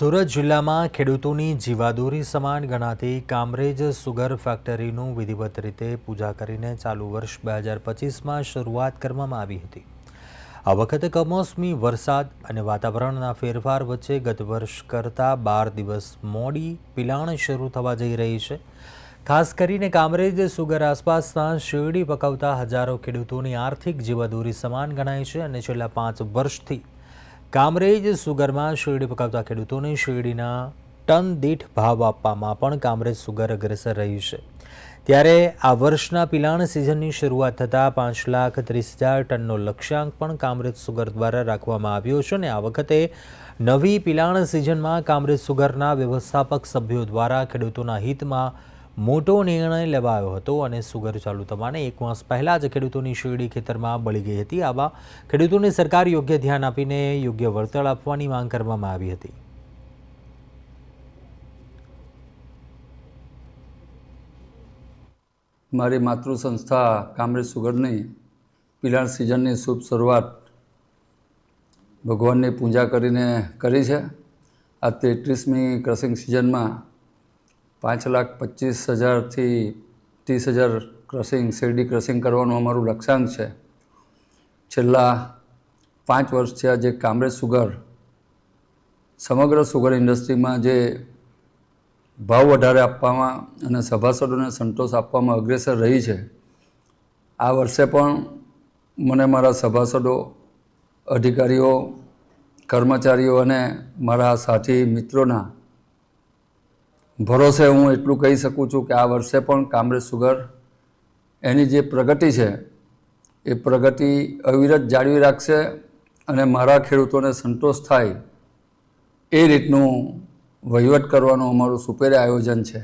સુરત જિલ્લામાં ખેડૂતોની જીવાદોરી સમાન ગણાતી કામરેજ સુગર ફેક્ટરીનું વિધિવત રીતે પૂજા કરીને ચાલુ વર્ષ બે હજાર પચીસમાં શરૂઆત કરવામાં આવી હતી. આ વખતે કમોસમી વરસાદ અને વાતાવરણના ફેરફાર વચ્ચે ગત વર્ષ કરતાં બાર દિવસ મોડી પિલાણ શરૂ થવા જઈ રહી છે. ખાસ કરીને કામરેજ સુગર આસપાસના શેરડી પકવતા હજારો ખેડૂતોની આર્થિક જીવાદોરી સમાન ગણાય છે અને છેલ્લા પાંચ વર્ષથી કામરેજ સુગરમાં શેરડી પકાવતા ખેડૂતોને શેરડીના ટન દીઠ ભાવ આપવામાં પણ કામરેજ સુગર અગ્રેસર રહ્યું છે. ત્યારે આ વર્ષના પિલાણ સિઝનની શરૂઆત થતાં પાંચ લાખ ત્રીસ હજાર ટનનો લક્ષ્યાંક પણ કામરેજ સુગર દ્વારા રાખવામાં આવ્યો છે અને આ વખતે નવી પિલાણ સિઝનમાં કામરેજ સુગરના વ્યવસ્થાપક સભ્યો દ્વારા ખેડૂતોના હિતમાં મોટો નિર્ણય લેવાયો હતો અને સુગર ચાલુ થવાને એક માસ પહેલાં જ ખેડૂતોની શેરડી ખેતરમાં બળી ગઈ હતી. આવા ખેડૂતોને સરકાર યોગ્ય ધ્યાન આપીને યોગ્ય વળતર આપવાની માંગ કરવામાં આવી હતી. મારી માતૃ સંસ્થા કામરે સુગરની પિલાણ સિઝનની શુભ શરૂઆત ભગવાનની પૂજા કરીને કરી છે. આ તેત્રીસમી ક્રસિંગ સિઝનમાં પાંચ લાખ પચીસ હજારથી ત્રીસ હજાર ક્રસિંગ શેરડી ક્રસિંગ કરવાનું અમારું લક્ષ્યાંક છે. છેલ્લા પાંચ વર્ષ આ જે કામરેજ સુગર, સમગ્ર સુગર ઇન્ડસ્ટ્રીમાં જે ભાવ વધારે આપવામાં અને સભાસદોને સંતોષ આપવામાં અગ્રેસર રહી છે, આ વર્ષે પણ મને મારા સભાસદો, અધિકારીઓ, કર્મચારીઓ અને મારા સાથી મિત્રોના ભરોસે હું એટલું કહી શકું છું કે આ વર્ષે પણ કામરેજ સુગર એની જે પ્રગતિ છે, એ પ્રગતિ અવિરત જાળવી રાખશે અને મારા ખેડૂતોને સંતોષ થાય એ રીતનું વહીવટ કરવાનું અમારું સુપેરે આયોજન છે.